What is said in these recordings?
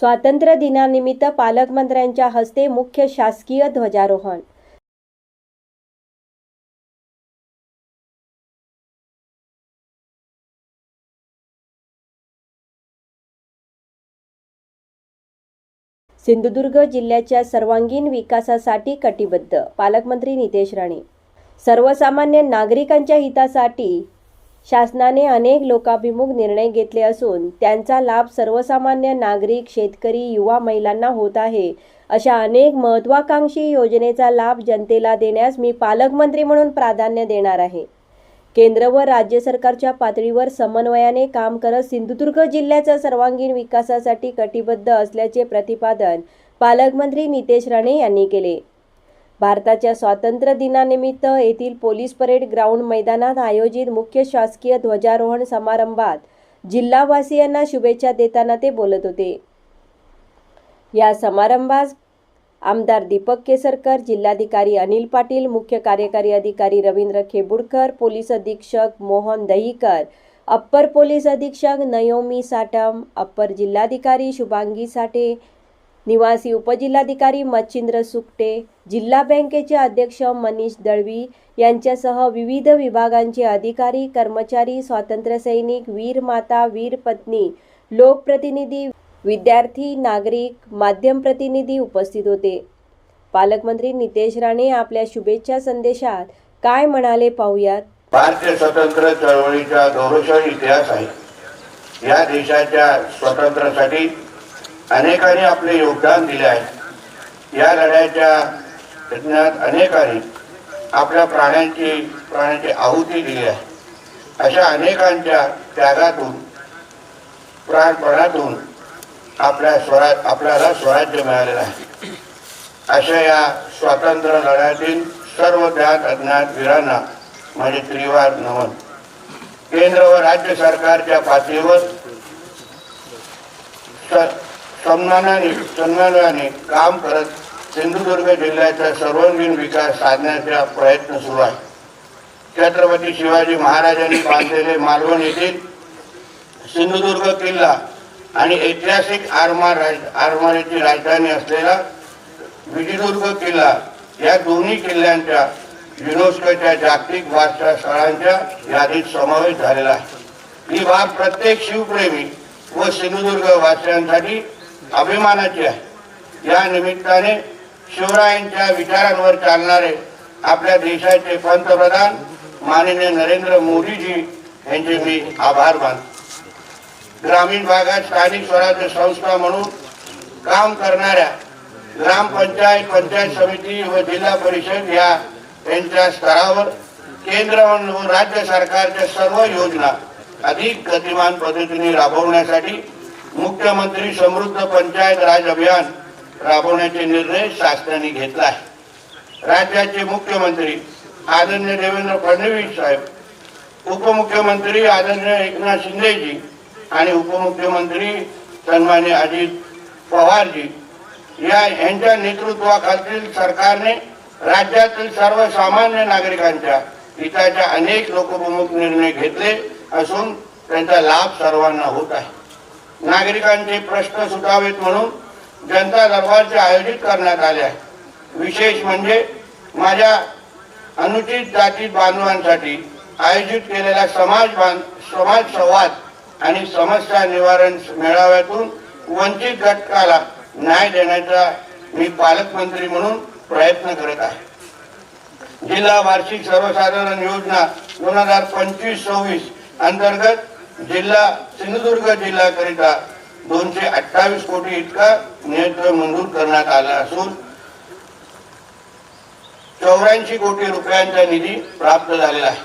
स्वातंत्र्य दिनानिमित्त पालकमंत्र्यांच्या हस्ते मुख्य शासकीय ध्वजारोहण. सिंधुदुर्ग जिल्ह्याच्या सर्वांगीण विकासासाठी कटिबद्ध पालकमंत्री नितेश राणे. सर्वसामान्य नागरिकांच्या हितासाठी शासनाने अनेक लोकाभिमुख निर्णय घेतले असून त्यांचा लाभ सर्वसामान्य नागरिक शेतकरी युवा महिलांना होत आहे. अशा अनेक महत्त्वाकांक्षी योजनेचा लाभ जनतेला देण्यास मी पालकमंत्री म्हणून प्राधान्य देणार आहे. केंद्र व राज्य सरकारच्या पातळीवर समन्वयाने काम करत सिंधुदुर्ग जिल्ह्याच्या सर्वांगीण विकासासाठी कटिबद्ध असल्याचे प्रतिपादन पालकमंत्री नितेश राणे यांनी केले. भारताच्या स्वातंत्र्य दिनानिमित्त येथील पोलीस परेड ग्राउंड मैदानात आयोजित मुख्य शासकीय ध्वजारोहण समारंभात जिल्हावासियांना शुभेच्छा देताना ते बोलत होते. या समारंभास आमदार दीपक केसरकर जिल्हाधिकारी अनिल पाटील मुख्य कार्यकारी अधिकारी रवींद्र खेबुडकर पोलीस अधीक्षक मोहन दहीकर अप्पर पोलीस अधीक्षक नयोमी साटम अप्पर जिल्हाधिकारी शुभांगी साठे निवासी उपजिल्हाधिकारी मच्छिंद्र सुकटे जिल्हा बँकेचे अध्यक्ष मनीष दळवी यांच्यासह विविध विभागांचे अधिकारी कर्मचारी स्वातंत्र्यसैनिक वीर माता वीर पत्नी लोकप्रतिनिधी विद्यार्थी नागरिक माध्यम प्रतिनिधी उपस्थित होते. पालकमंत्री नितेश राणे आपल्या शुभेच्छा संदेशात काय म्हणाले पाहूयात. भारतीय स्वतंत्र चळवळीचा गौरवशाली इतिहास आहे या देशाच्या स्वातंत्र्यासाठी अनेकांनी आपले योगदान दिले आहे. या लढ्याच्या यज्ञात अनेकांनी आपल्या प्राण्यांची प्राण्यांची आहुती दिली आहे. अशा अनेकांच्या त्यागातून प्राणपणातून आपल्या स्वराज आपल्याला स्वराज्य मिळालेलं आहे. अशा या स्वातंत्र्य लढ्यातील सर्व ज्ञात अज्ञात वीरांना माझे त्रिवार नमन. केंद्र व राज्य सरकारच्या पातळीवर स- सन्मानाने सन्मानाने काम करत सिंधुदुर्ग जिल्ह्याचा सर्वांगीण विकास साधण्याचा प्रयत्न सुरू आहे. छत्रपती शिवाजी महाराजांनी बांधलेले मालवण येथील सिंधुदुर्ग किल्ला आणि ऐतिहासिक आरमार राज आरमारीची राजधानी असलेला विजयदुर्ग किल्ला या दोन्ही किल्ल्यांच्या युनेस्कोच्या जागतिक वारसा स्थळांच्या यादीत समावेश झालेला आहे. ही बाब प्रत्येक शिवप्रेमी व सिंधुदुर्ग वासियांसाठी अभिमानाची आहे. या निमित्ताने शिवरायांच्या विचारांवर चालणारे आपल्या देशाचे पंतप्रधान माननीय नरेंद्र मोदीजी यांचे मी आभार मानतो. ग्रामीण भागात स्थानिक स्वराज्य संस्था म्हणून काम करणाऱ्या ग्रामपंचायत पंचायत समिती व जिल्हा परिषद या यांच्या स्तरावर केंद्र व राज्य सरकारच्या सर्व योजना अधिक गतिमान पद्धतीने राबवण्यासाठी मुख्यमंत्री समृद्ध पंचायत राज अभियान राबवण्याचे निर्णय शासनाने घेतला आहे. राज्याचे मुख्यमंत्री आदरणीय देवेंद्र फडणवीस साहेब उपमुख्यमंत्री आदरणीय एकनाथ शिंदेजी आणि उपमुख्यमंत्री सन्मान्य अजित पवारजी या यांच्या नेतृत्वाखालील सरकारने राज्यातील सर्वसामान्य नागरिकांच्या हिताच्या अनेक लोकप्रमुख निर्णय घेतले असून त्यांचा लाभ सर्वांना होत आहे. नागरिकांचे प्रश्न सुटावेत म्हणून जनता दरबारचे आयोजित करण्यात आले आहे. विशेष म्हणजे माझ्या अनुचित जाती बांधवांसाठी आयोजित केलेल्या समाज बांध समाज संवाद आणि समस्या निवारण मेळाव्यातून वंचित घटकाला न्याय देण्याचा मी पालकमंत्री म्हणून प्रयत्न करत आहे. जिल्हा वार्षिक सर्वसाधारण योजना दोन हजार पंचवीस सव्वीस अंतर्गत जिल्हा सिंधुदुर्ग जिल्ह्याकरिता दोनशे अठ्ठावीस कोटी इतका नियंत्रण मंजूर करण्यात आला असून चौऱ्याऐंशी कोटी रुपयांचा निधी प्राप्त झालेला आहे.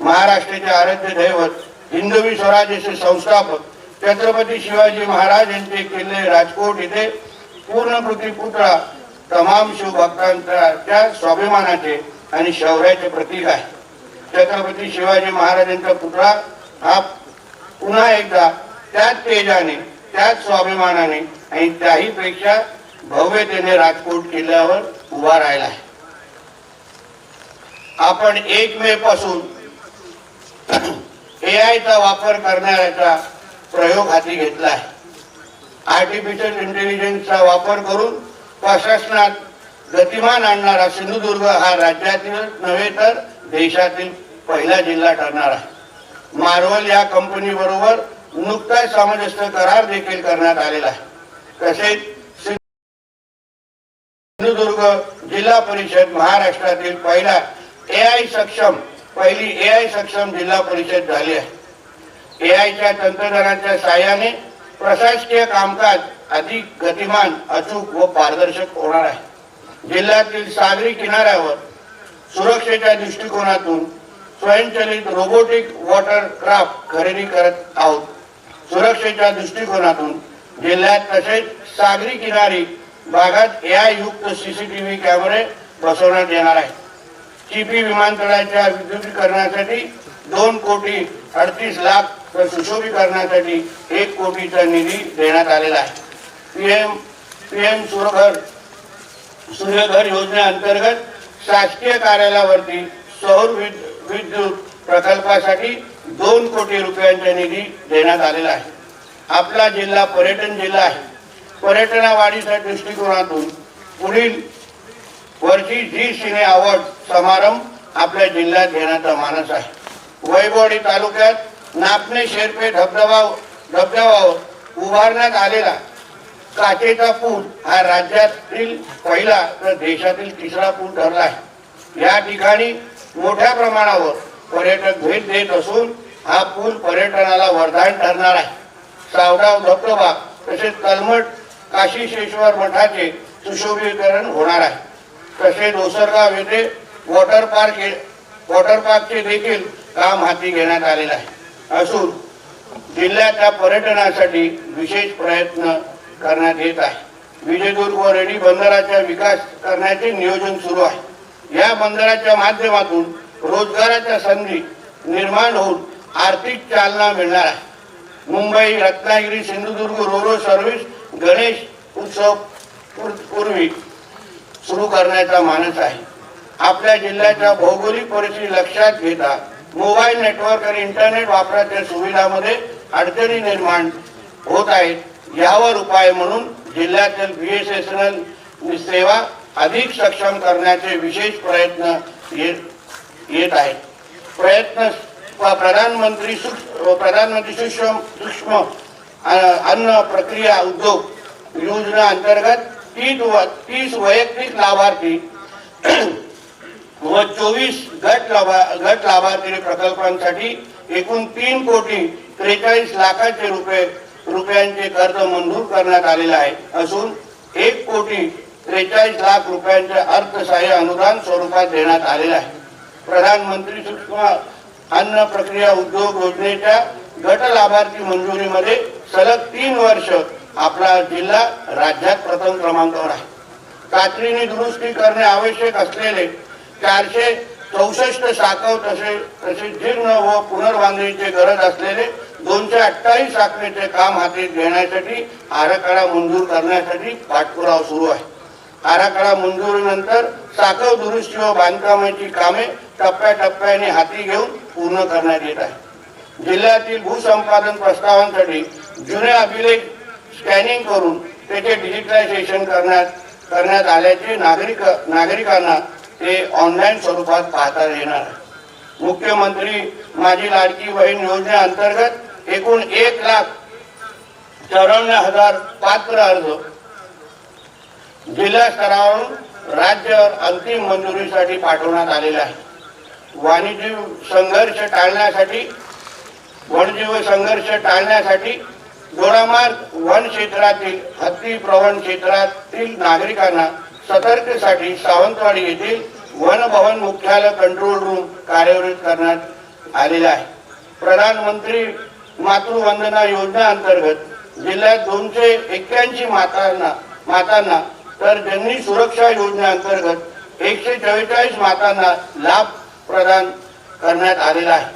महाराष्ट्राचे आराध्य दैवत हिंदवी स्वराज्याचे संस्थापक छत्रपती शिवाजी महाराज यांचे किल्ले राजकोट येथे पूर्णकृती पुतळा तमाम शिवभक्तांच्या स्वाभिमानाचे आणि शौर्याचे प्रतीक आहे. छत्रपती शिवाजी महाराजांचा पुतळा हा पुन्हा एकदा त्याच तेजाने त्याच स्वाभिमानाने आणि त्याही पेक्षा भव्यतेने राजकोट किल्ल्यावर उभा राहिला आहे. आपण एक मे पासून ए आयचा वापर करणाऱ्याचा प्रयोग हाती घेतला आहे. आर्टिफिशियल इंटेलिजन्सचा वापर करून प्रशासनात गतिमान आणणारा सिंधुदुर्ग हा राज्यातील नव्हे तर देशातील पहिला जिल्हा ठरणार आहे. मार्वल या कंपनी बरोबर नुकताच सामंजस्य करार देखील करण्यात आलेला आहे. तसेच सिंधुदुर्ग जिल्हा परिषद महाराष्ट्रातील पहिला एआय सक्षम पहिली ए आय सक्षम जिल्हा परिषद झाली आहे. ए तंत्रज्ञानाच्या सहाय्याने प्रशासकीय कामकाज अधिक गतिमान अचूक व पारदर्शक होणार आहे. जिल्ह्यातील सागरी किनाऱ्यावर सुरक्षेच्या दृष्टिकोनातून स्वयंचलित रोबोटिक वॉटर क्राफ्ट खरेदी करत आहोत. सुरक्षेच्या दृष्टिकोनातून जिल्ह्यात तसेच सागरी किनारी भागात ए आय युक्त सीसीटीव्ही कॅमेरे बसवण्यात येणार आहे चिपी विमानतळाच्या विद्युतीकरणासाठी दोन कोटी अडतीस लाख तर सुशोभीकरणासाठी एक कोटीचा निधी देण्यात आलेला आहे. पीएम पीएम सुरघर सूर्यघर योजनेअंतर्गत शासकीय कार्यालयावरती सौर विद्युत विद्युत प्रकल्पासाठी दोन कोटी रुपयांचा निधी देण्यात आलेला आहे. आपला जिल्हा पर्यटन जिल्हा आहे. पर्यटनावाढीच्या दृष्टिकोनातून पुढील वर्षी झी सिने अवॉर्ड समारंभ आपल्या जिल्ह्यात घेण्याचा मानस आहे. वैभवडी तालुक्यात नापणे शेरपे धबधबा धबधब्यावर उभारण्यात आलेला काचेचा पूल हा राज्यातील पहिला तर देशातील तिसरा पूल ठरला आहे. या ठिकाणी मोठ्या प्रमाणावर पर्यटक भेट देत असून हा पूल पर्यटनाला वरदान ठरणार आहे. सावडाव धबधबा तसेच कलमट काशीशेश्वर मठाचे सुशोभीकरण होणार आहे. तसेच ओसरगाव येथे वॉटर पार्क वॉटर पार्कचे देखील काम हाती घेण्यात आलेलं आहे. असून जिल्ह्याच्या पर्यटनासाठी विशेष प्रयत्न करण्यात येत आहे. विजयदुर्ग व रेडी बंदराचा विकास करण्याचे नियोजन सुरू आहे. या बंदराच्या माध्यमातून रोजगाराच्या संधी निर्माण होऊन आर्थिक चालना मिळणार आहे. मुंबई रत्नागिरी सिंधुदुर्ग रोरो सर्व्हिस गणेश उत्सव पूर्वी सुरू करण्याचा मानस आहे. आपल्या जिल्ह्याच्या भौगोलिक परिस्थिती लक्षात घेता मोबाईल नेटवर्क आणि इंटरनेट वापराच्या सुविधामध्ये अडचणी निर्माण होत आहेत. यावर उपाय म्हणून जिल्ह्यातील B S S N L सेवा अधिक सक्षम करण्याचे विशेष प्रयत्न येत येत आहेत. प्रयत्न प्रधानमंत्री प्रधानमंत्री सूक्ष्म सूक्ष्म अन्न प्रक्रिया उद्योग योजना अंतर्गत तीस व तीस वैयक्तिक लाभार्थी व चोवीस गट लाभा गट लाभार्थी प्रकल्पांसाठी एकूण तीन कोटी त्रेचाळीस लाखाचे रुपये रुपयांचे कर्ज मंजूर करण्यात आलेले आहे. असून एक कोटी त्रेचाळीस लाख रुपयांचे अर्थसहाय्य अनुदान स्वरूपात देण्यात आलेले आहे. प्रधानमंत्री सूक्ष्म अन्न प्रक्रिया उद्योग योजनेच्या गट लाभार्थी मंजुरीमध्ये सलग तीन वर्ष आपला जिल्हा राज्यात प्रथम क्रमांकावर आहे. कात्रीने दुरुस्ती करणे आवश्यक असलेले चारशे चौसष्ट साखव तसे तसे जीर्ण व पुनर्बांधणीची गरज असलेले दोनशे अठ्ठावीस साखरेचे काम हाती घेण्यासाठी आराखडा मंजूर करण्यासाठी पाठपुरावा सुरू आहे. आराखडा मंजुरीनंतर साखर दुरुस्ती व बांधकामाची कामे टप्प्याटप्प्याने हाती घेऊन पूर्ण करण्यात येत आहे. जिल्ह्यातील भूसंपादन प्रस्तावांसाठी जुने अभिलेख स्कॅनिंग करून त्याचे डिजिटलायझेशन करण्यात करण्यात आल्याचे नागरिक नागरिकांना ते ऑनलाईन स्वरूपात पाहता येणार आहे. मुख्यमंत्री माझी लाडकी बहीण योजनेअंतर्गत एकूण एक लाख चौऱ्याण्णव हजार पात्र अर्ज जिल्हा स्तरावरून राज्य अंतिम मंजुरीसाठी पाठवण्यात आलेलं आहे. वाणिज्य संघर्ष टाळण्यासाठी वन्यजीव संघर्ष टाळण्यासाठी गोरामार्ग वन क्षेत्रातील हत्ती प्रवण क्षेत्रातील नागरिकांना सतर्कसाठी सावंतवाडी येथील वन भवन मुख्यालय कंट्रोल रूम कार्यान्वित करण्यात आलेला आहे. प्रधानमंत्री मातृवंदना योजना अंतर्गत जिल्ह्यात दोनशे एक्क्याऐंशी मातांना मातांना तर जननी सुरक्षा योजनेअंतर्गत एकशे चव्वेचाळीस मातांना लाभ प्रदान करण्यात आलेला आहे.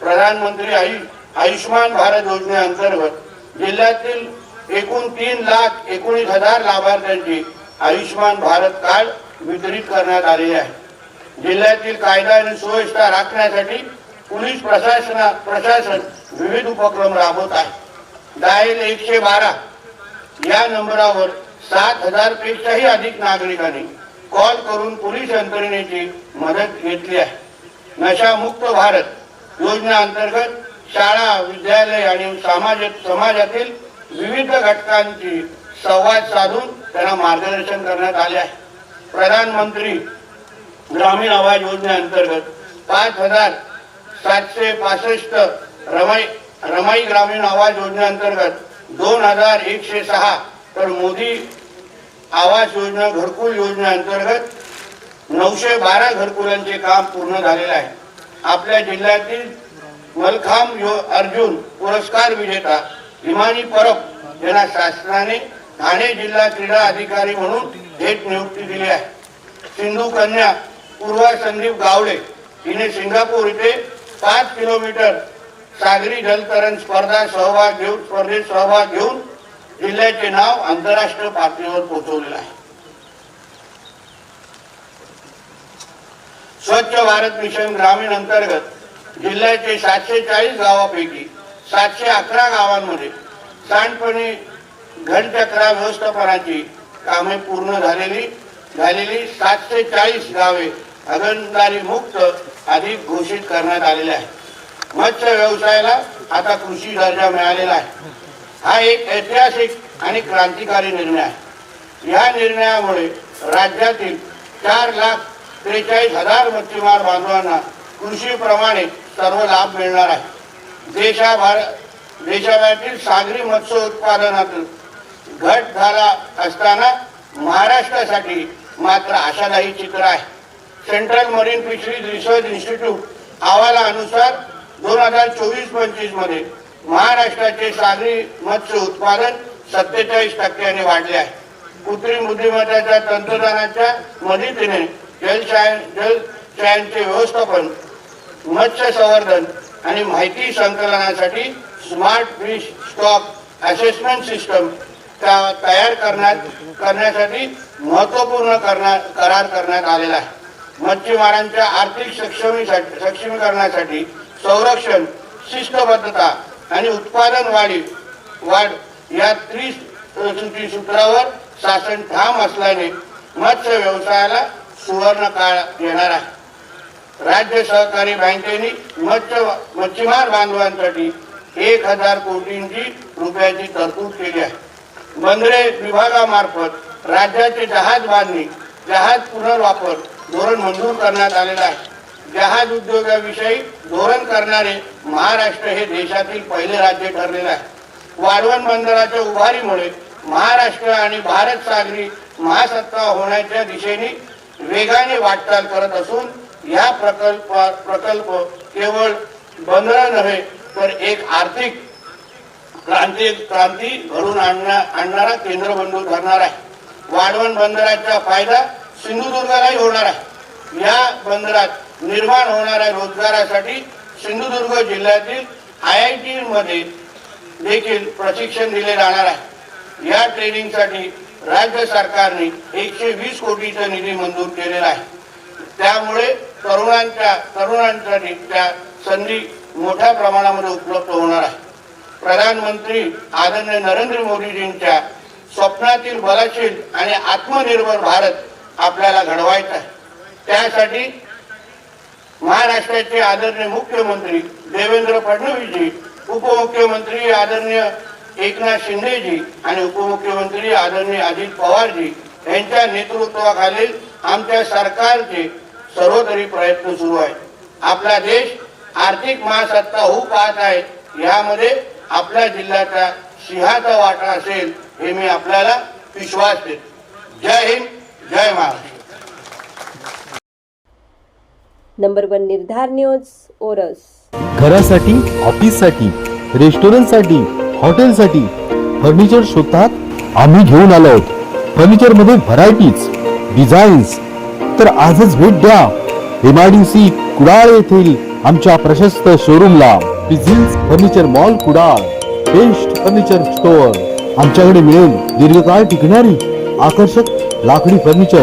प्रधानमंत्री आयु आयुष्यमान भारत योजनेअंतर्गत जिल्ह्यातील एकूण तीन लाख एकोणीस हजार लाभार्थ्यांची आयुष्यमान भारत कार्ड वितरित करण्यात आलेले आहे. जिल्ह्यातील कायदा आणि सुव्यवस्था राखण्यासाठी पोलीस प्रशासना प्रशासन विविध उपक्रम राबवत आहे. डायल एकशे बारा या नंबरावर सात हजार पेक्षाही अधिक नागरिकांनी कॉल करून पोलीस यंत्रणेची मदत घेतली आहे. नशामुक्त भारत योजना अंतर्गत शाळा विद्यालय आणि सामाजिक समाजातील विविध घटकांची संवाद साधून त्यांना मार्गदर्शन करण्यात आले आहे. प्रधानमंत्री ग्रामीण आवाज योजनेअंतर्गत पाच हजार सातशे पासष्ट रमाई रमाई ग्रामीण आवाज योजनेअंतर्गत दोन हजार एकशे सहा तर मोदी आवास योजना घरकुल योजना अंतर्गत नऊशे बारा घरकुलांचे काम पूर्ण झालेले आहे. आपल्या जिल्ह्यातील मलखाम यो अर्जुन पुरस्कार विजेता हिमानी परब यांना शासनाने ठाणे जिल्हा क्रीडा अधिकारी म्हणून थेट नियुक्ती दिली आहे. सिंधू कन्या पूर्वा संदीप गावडे हिने सिंगापूर इथे पाच किलोमीटर सागरी जलतरण स्पर्धा सहभाग घेऊन स्पर्धेत सहभाग घेऊन जिल्ह्याचे नाव आंतरराष्ट्रीय पातळीवर पोहोचवलेलं आहे. स्वच्छ भारत मिशन ग्रामीण अंतर्गत जिल्ह्याचे सातशे चाळीस गावापैकी सातशे अकरा गावांमध्ये सांडपाणी घनचक्रा व्यवस्थापनाची कामे पूर्ण झालेली झालेली सातशे चाळीस गावे हगणदारी मुक्त अधिक घोषित करण्यात आलेले आहे मत्स्य व्यवसायाला आता कृषी दर्जा मिळालेला आहे. हा एक ऐतिहासिक आणि क्रांतिकारी निर्णय आहे. या निर्णयामुळे राज्यातील चार लाख त्रेचाळीस हजार मच्छीमार बांधवांना कृषीप्रमाणे सर्व लाभ मिळणार आहे. देशाभार देशाबाहेरील सागरी मत्स्य उत्पादनातून घट झाला असताना महाराष्ट्रासाठी मात्र आशादायी चित्र आहे. Central marine fisheries research institute अहवालानुसार दोन हजार चोवीस पंचवीसमध्ये महाराष्ट्राचे सागरी मत्स्य उत्पादन सत्तेचाळीस टक्क्याने वाढले आहे. कृत्रिम बुद्धिमत्ताच्या तंत्रज्ञानाच्या मदतीने जलशाय जलशयांचे व्यवस्थापन मत्स्य संवर्धन आणि माहिती संकलनासाठी smart fish stock assessment system तयार करण्यात करण्यासाठी महत्त्वपूर्ण करणार करार करण्यात आलेला आहे. मच्छीमारांच्या आर्थिक सक्षमी सक्षमीकरणासाठी संरक्षण शिस्तबद्धता आणि उत्पादन वाढी वाढ या त्रिसूत्री सूत्रावर शासन ठाम असल्याने मत्स्य व्यवसायाला सुवर्ण काळ येणार आहे. राज्य सहकारी बँकेने मत्स्य मच्छीमार बांधवांसाठी एक हजार कोटींची रुपयाची तरतूद केली आहे. बंदरे विभागामार्फत राज्याचे जहाज बांधणी जहाज पुनर्वापर धोरण मंजूर करण्यात आलेलं आहे. जहाज उद्योगाविषयी धोरण करणारे महाराष्ट्र हे देशातील पहिले राज्य ठरलेलं आहे. वाढवण बंदराच्या उभारीमुळे महाराष्ट्र आणि भारत सागरी महासत्ता होण्याच्या दिशेने वेगाने वाटचाल करत असून या प्रकल्प प्रकल्प केवळ बंदर नव्हे तर एक आर्थिक क्रांती क्रांती घडून आणणार आणणारा केंद्रबिंदू ठरणार आहे. वाढवण बंदराचा फायदा सिंधुदुर्गालाही होणार आहे. या बंदरात निर्माण होणाऱ्या रोजगारासाठी सिंधुदुर्ग जिल्ह्यातील आय आय टी मध्ये देखील प्रशिक्षण दिले जाणार आहे. या ट्रेनिंगसाठी राज्य सरकारने एकशे वीस कोटीचा निधी मंजूर केलेला आहे. त्यामुळे तरुणांच्या तरुणांसाठी त्या संधी मोठ्या प्रमाणामध्ये उपलब्ध होणार आहे. प्रधानमंत्री आदरणीय नरेंद्र मोदीजींच्या स्वप्नातील बलशील आणि आत्मनिर्भर भारत आपल्याला घडवायचा आहे. त्यासाठी महाराष्ट्राचे आदरणीय मुख्यमंत्री देवेंद्र फडणवीसजी उपमुख्यमंत्री आदरणीय एकनाथ शिंदेजी आणि उपमुख्यमंत्री आदरणीय अजित पवारजी यांच्या नेतृत्वाखालील आमच्या सरकारचे सर्वतरी प्रयत्न सुरू आहे आपला देश आर्थिक महासत्ता होऊ पाहत आहे यामध्ये आपल्या जिल्ह्याचा सिंहाचा वाटा असेल हे मी आपल्याला विश्वास देतो. Jai Hind Jai Maharashtra. Number one Nirdhar news ORS. घरासाठी ऑफिससाठी रेस्टॉरंटसाठी हॉटेलसाठी फर्निचर शोधतात आम्ही घेऊन आलो आहोत. फर्निचरमध्ये व्हरायटीज डिझाईन्स तर आजच भेट द्या. एमआयडीसी कुडाळ येथील आमच्या प्रशस्त शोरूमला. Business furniture mall Kudal best furniture store. आमच्याकडे मिळेल दीर्घकाळ टिकणारी आकर्षक लाकडी फर्निचर.